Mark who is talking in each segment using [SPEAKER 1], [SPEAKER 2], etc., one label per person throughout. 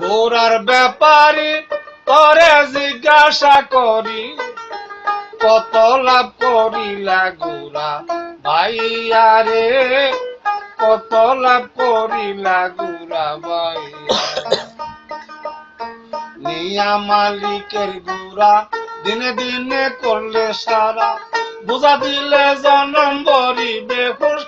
[SPEAKER 1] গোরার ব্যাপারী তরে জিজ্ঞাসা করি, কত লাভ করিলা গোরা ভাইয়া রে? কত লাভ করিলা গোরা ভাইয়া? নিয়া মালিকের গুড়া দিনে দিনে করলে সারা, বুঝা দিলে জনম বরি বেহুশ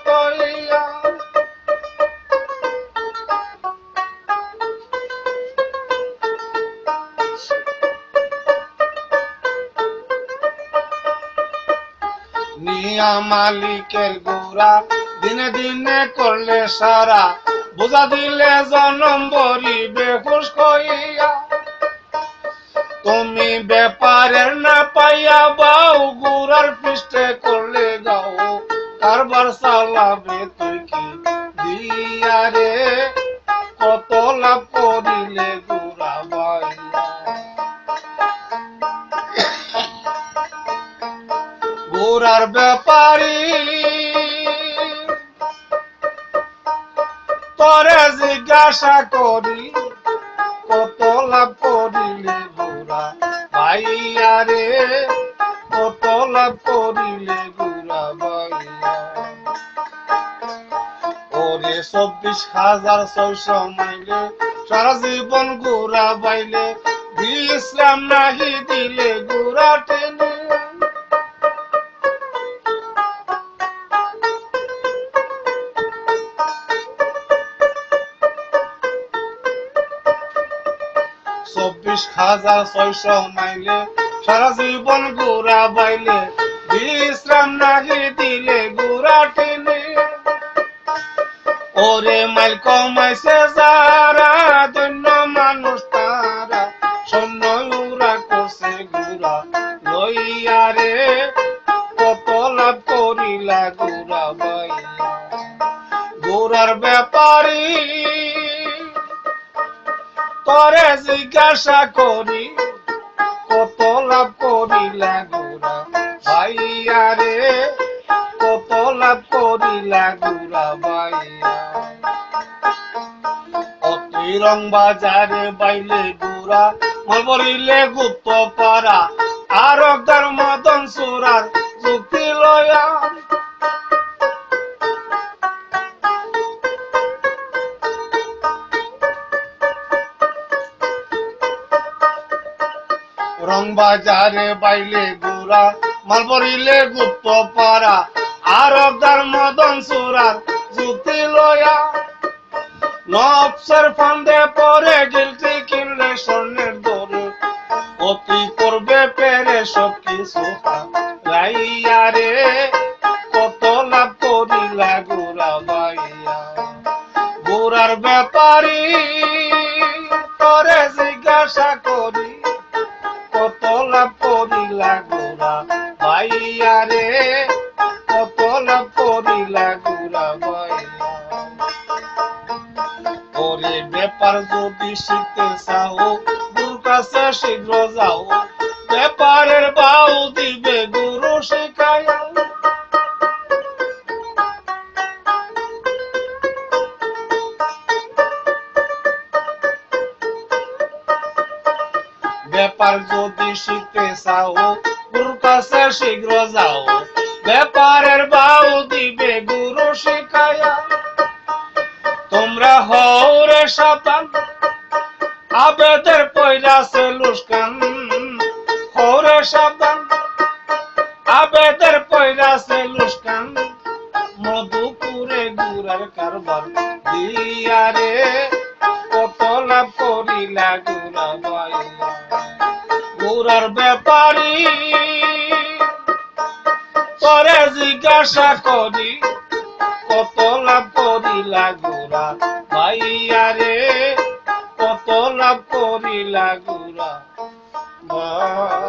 [SPEAKER 1] নিয়া মালিকের গুড়া। দিনে দিনে করলে সারা। বুঝা দিলে জনম বরি বেহুশ কইয়া। তুমি ব্যাপারের না পাইয়া বাউ গুড়ার পৃষ্ঠে করলে গাও। কারবার চালাবে তুই কি দিয়া রে? কত লাভ করিলে গুড়া গোরার ব্যাপারী। তরে জিজ্ঞাসা করি, কত লাভ করিলে গোরা ভাইয়া রে? কত লাভ করিলে গোরা ভাইয়া ওরে চব্বিশ হাজার ছয়শো মাইলে সারা জীবন গোরা বাইলে বিশ্রাম নাহি দিলে গোরা চব্বিশ হাজার ছয়শো মাইলে সারা জীবন গোরা বাইলে, বিশ্রাম নাহি দিলে গোরা টেনে। ওরে মাইল কমাইছে যারা, ধন্য মানুষ তারা সৈন্য উরা করছে গুড়া লইয়া রে। কত লাভ করিলা গুড়া বাইয়া গোড়ার ব্যাপারী তরে জিজ্ঞাসা করি, কত লাভ করিলা ভাইয়া রে, কত লাভ করিলা ভাইয়া? বাজারে বাইলে গোরা মরিলে গুপ্ত পারা আর মদন সুরার রং বাজারে বাইলে গুড়া মালবরিলে গুপ্ত পারা আর অবদার মদন সুরার যুক্তি লয়া। নফসের ফান্দে পরে গিলটি কিনলে স্বর্ণের দরে। অতি করবে পেরে সব কিছু রাইয়া রে? কত লাভ করিলা গুড়া বাইয়া গোড়ার ব্যাপারী করে জিজ্ঞাসা করি শীঘ্র যাও। ব্যাপারের বাউ দিবে গুরু শিখায়া ব্যাপার যদি শিখতে চাও, গুরু কাছে শীঘ্র যাও। ব্যাপারের বাউ দিবে গুরু শিখায়া। তোমরা হরে সাতান, আবেদের পয়রাছে লুস্কান হরে সাতান, আবেদের পয়রাছে লুস্কান মধুপুরে গুড়ার কারবার দিয়া রে, কত লাভ করিলা গুড়া বাইলা গুড়ার ব্যাপারী। পরে জিজ্ঞাসা করি, কত লাভ করিলা গুড়া ভাইয়া রে? কত লাভ করিলা গুড়া ভাই